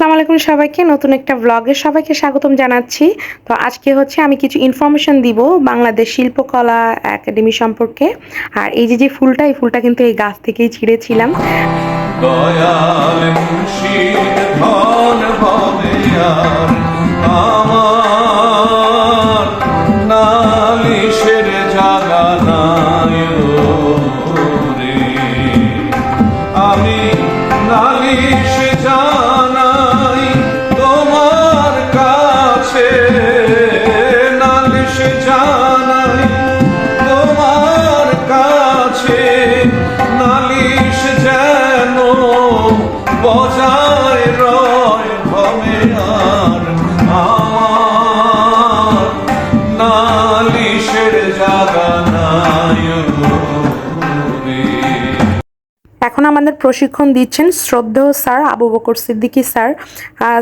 আসসালামু আলাইকুম সবাইকে। নতুন একটা ব্লগে সবাইকে স্বাগতম জানাচ্ছি। তো আজকে হচ্ছে আমি কিছু ইনফরমেশন দিব বাংলাদেশ শিল্পকলা একাডেমি সম্পর্কে। আর এই যে যে ফুলটা, এই ফুলটা কিন্তু এই গাছ থেকেই ছিঁড়েছিলাম। Jagannath. আমাদের প্রশিক্ষণ দিচ্ছেন শ্রদ্ধেয় sir Abu Bakr Siddiqui sir.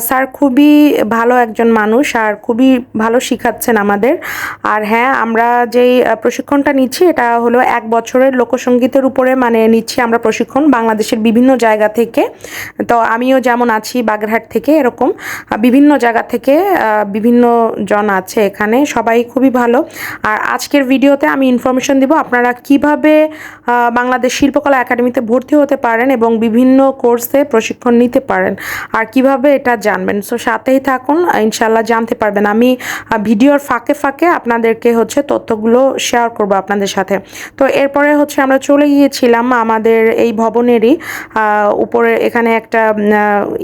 Sir খুবই ভালো একজন মানুষ আর খুবই ভালো শিখাচ্ছেন আমাদের। আর হ্যাঁ আমরা যেই প্রশিক্ষণটা নিচ্ছি, এটা হলো এক বছরের লোকসঙ্গীতের উপরে মানে নিচ্ছি আমরা প্রশিক্ষণ বাংলাদেশের বিভিন্ন জায়গা থেকে। তো আমিও যেমন আছি বাগেরহাট থেকে এরকম বিভিন্ন জায়গা থেকে বিভিন্ন জন আছে এখানে, সবাই খুবই ভালো। আর আজকের ভিডিওতে আমি ইনফরমেশন দিব আপনারা কীভাবে বাংলাদেশ শিল্পকলা একাডেমিতে ভর্তি হতে পারেন এবং বিভিন্ন কোর্সে প্রশিক্ষণ নিতে পারেন। আর কীভাবে এটা জানবেন? সো সাথেই থাকুন ইনশাল্লাহ জানতে পারবেন। আমি ভিডিওর ফাঁকে ফাঁকে আপনাদেরকে হচ্ছে তথ্যগুলো শেয়ার করব আপনাদের সাথে। তো, এরপরে হচ্ছে আমরা চলে গিয়েছিলাম আমাদের এই ভবনেরই উপরে এখানে একটা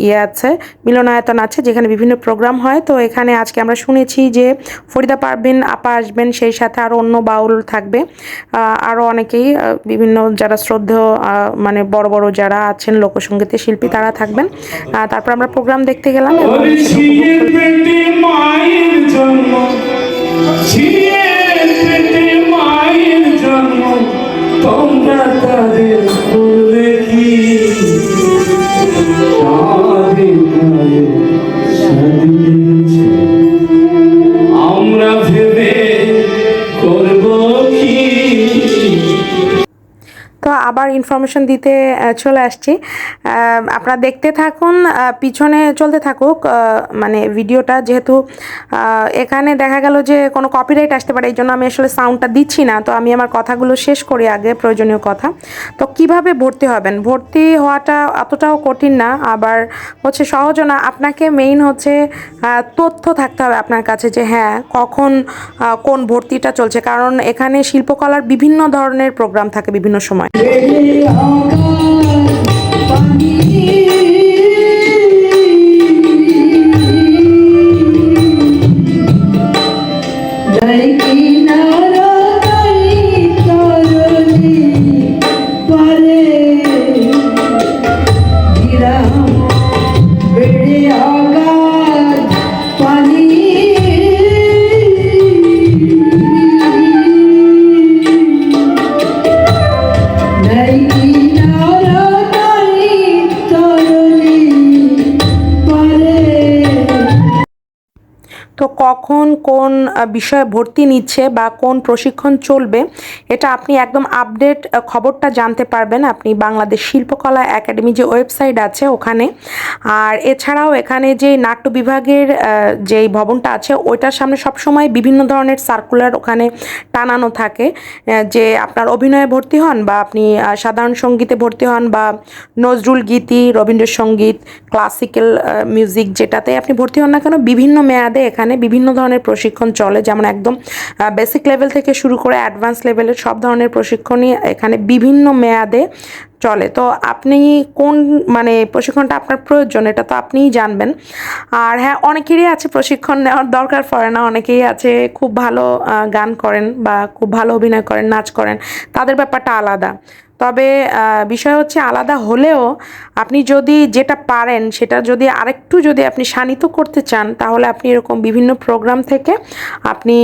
ইয়ে আছে, মিলনায়তন আছে, যেখানে বিভিন্ন প্রোগ্রাম হয়। তো, এখানে আজকে আমরা শুনেছি যে ফরিদা পারবেন আপা আসবেন, সেই সাথে আরও অন্য বাউল থাকবে। আরও অনেকেই বিভিন্ন যারা শ্রদ্ধেয় মানে বড় বড় যারা আছেন লোকসঙ্গীতের শিল্পী তারা থাকবেন। তারপর আমরা প্রোগ্রাম দেখতে গেলাম আবার ইনফরমেশন দিতে চলে আসছি। আপনারা দেখতে থাকুন পিছনে চলতে থাকুক মানে ভিডিওটা যেহেতু এখানে দেখা গেল যে কোনো কপিরাইট আসতে পারে, এই জন্য আমি আসলে সাউন্ডটা দিচ্ছি না। তো আমি আমার কথাগুলো শেষ করি আগে, প্রয়োজনীয় কথা। তো কীভাবে ভর্তি হবেন? ভর্তি হওয়াটা অতটাও কঠিন না, আবার হচ্ছে সহজও না। আপনাকে মেইন হচ্ছে তথ্য থাকতে হবে আপনার কাছে যে হ্যাঁ কখন কোন ভর্তিটা চলছে। কারণ এখানে শিল্পকলার বিভিন্ন ধরনের প্রোগ্রাম থাকে বিভিন্ন সময়। তো কখন কোন বিষয়ে ভর্তি নিচ্ছে বা কোন প্রশিক্ষণ চলবে, এটা আপনি একদম আপডেট খবরটা জানতে পারবেন। আপনি বাংলাদেশ শিল্পকলা একাডেমি যে ওয়েবসাইট আছে ওখানে। আর এছাড়াও এখানে যে নাট্য বিভাগের যেই ভবনটা আছে, ওইটার সামনে সবসময় বিভিন্ন ধরনের সার্কুলার ওখানে টানানো থাকে। যে আপনার অভিনয়ে ভর্তি হন বা আপনি সাধারণ সঙ্গীতে ভর্তি হন বা নজরুল গীতি, রবীন্দ্রসঙ্গীত ক্লাসিক্যাল মিউজিক যেটাতে আপনি ভর্তি হন না কেন, বিভিন্ন মেয়াদে এখানে বিভিন্ন ধরনের প্রশিক্ষণ চলে, যেমন একদম বেসিক লেভেল থেকে শুরু করে অ্যাডভান্স লেভেলের সব ধরনের প্রশিক্ষণই এখানে বিভিন্ন মেয়াদে চলে। তো আপনি কোন মানে প্রশিক্ষণটা আপনার প্রয়োজন এটা তো আপনিই জানবেন। আর হ্যাঁ অনেকেরই আছে প্রশিক্ষণ নেওয়ার দরকার পড়ে না অনেকেই আছে খুব ভালো গান করেন বা খুব ভালো অভিনয় করেন, নাচ করেন, তাদের ব্যাপারটা আলাদা। তবে বিষয় হচ্ছে আলাদা হলেও আপনি যদি যেটা পারেন, সেটা যদি আরেকটু যদি আপনি শানিত করতে চান, তাহলে আপনি এরকম বিভিন্ন প্রোগ্রাম থেকে আপনি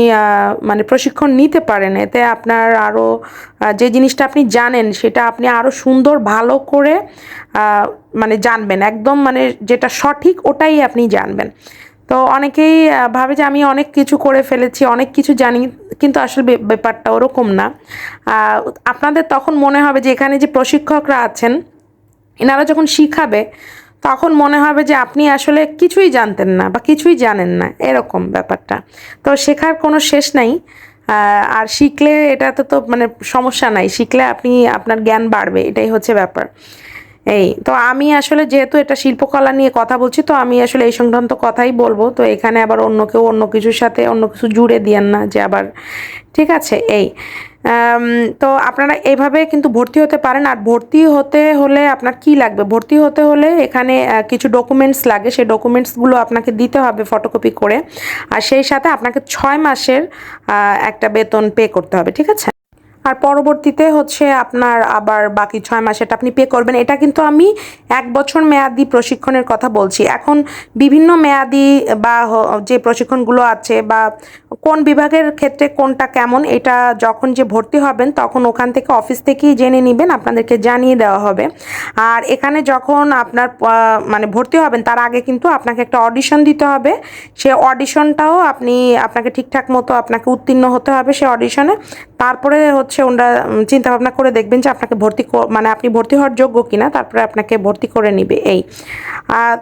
মানে প্রশিক্ষণ নিতে পারেন। এতে আপনার আরও যে জিনিসটা আপনি জানেন, সেটা আপনি আরও সুন্দর, ভালো করে মানে জানবেন। একদম মানে যেটা সঠিক, ওটাই আপনি জানবেন। তো অনেকেই ভাবে যে আমি অনেক কিছু করে ফেলেছি, অনেক কিছু জানি, কিন্তু আসলে ব্যাপারটা ওরকম না। আপনাদের তখন মনে হবে যে এখানে যে প্রশিক্ষকরা আছেন, এনারা যখন শিখাবে, তখন মনে হবে যে আপনি আসলে কিছুই জানতেন না বা কিছুই জানেন না, এরকম ব্যাপারটা। তো শেখার কোনো শেষ নাই। আর শিখলে এটাতে তো মানে সমস্যা নাই, শিখলে আপনি, আপনার জ্ঞান বাড়বে, এটাই হচ্ছে ব্যাপার। এই, তো আমি আসলে যেহেতু এটা শিল্পকলা নিয়ে কথা বলছি, তো আমি আসলে এই সংক্রান্ত কথাই বলব। তো এখানে আবার অন্য কেউ অন্য কিছুর সাথে অন্য কিছু জুড়ে দিয়েন না যে আবার, ঠিক আছে? এই তো আপনারা এইভাবে কিন্তু ভর্তি হতে পারেন। আর ভর্তি হতে হলে আপনার কি লাগবে? ভর্তি হতে হলে এখানে কিছু ডকুমেন্টস লাগে। সেই ডকুমেন্টসগুলো আপনাকে দিতে হবে ফটোকপি করে। আর সেই সাথে আপনাকে ছয় মাসের একটা বেতন পে করতে হবে, ঠিক আছে? আর পরবর্তীতে হচ্ছে আপনার আবার বাকি ছয় মাস এটা আপনি পে করবেন। এটা কিন্তু আমি এক বছর মেয়াদি প্রশিক্ষণের কথা বলছি। এখন বিভিন্ন মেয়াদি বা যে প্রশিক্ষণগুলো আছে বা কোন বিভাগের ক্ষেত্রে কোনটা কেমন, এটা যখন যে ভর্তি হবেন তখন ওখান থেকে অফিস থেকেই জেনে নেবেন, আপনাদেরকে জানিয়ে দেওয়া হবে। আর এখানে যখন আপনার মানে ভর্তি হবেন, তার আগে কিন্তু আপনাকে একটা অডিশন দিতে হবে। সে অডিশনটাও আপনি, আপনাকে ঠিকঠাক মতো আপনাকে উত্তীর্ণ হতে হবে সে অডিশনে তারপরে হচ্ছে ওনারা উম, চিন্তা ভাবনা করে দেখবেন যে আপনাকে ভর্তি মানে আপনি ভর্তি হওয়ার যোগ্য কিনা তারপরে আপনাকে ভর্তি করে নিবে এই।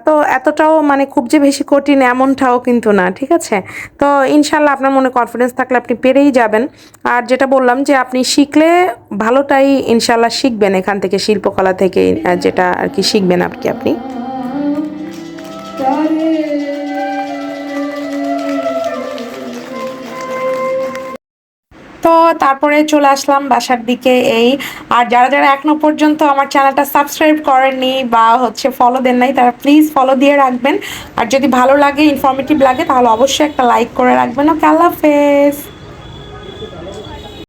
তো এতটাও মানে খুব যে বেশি কঠিন এমনটাও কিন্তু না ঠিক আছে? তো ইনশাল্লাহ আপনার মনে কনফিডেন্স থাকলে আপনি পেরেই যাবেন। আর যেটা বললাম যে আপনি শিখলে ভালোটাই ইনশাল্লাহ শিখবেন এখান থেকে শিল্পকলা থেকে যেটা আর কি শিখবেন আর কি আপনি। তো তারপরে চলে আসলাম বাসার দিকে এই। আর যারা যারা এখনও পর্যন্ত আমার চ্যানেলটা সাবস্ক্রাইব করেননি বা হচ্ছে ফলো দেন নাই, তারা প্লিজ ফলো দিয়ে রাখবেন। আর যদি ভালো লাগে ইনফরমেটিভ লাগে, তাহলে অবশ্যই একটা লাইক করে রাখবেন। ওকে আল্লাহ হাফেজ।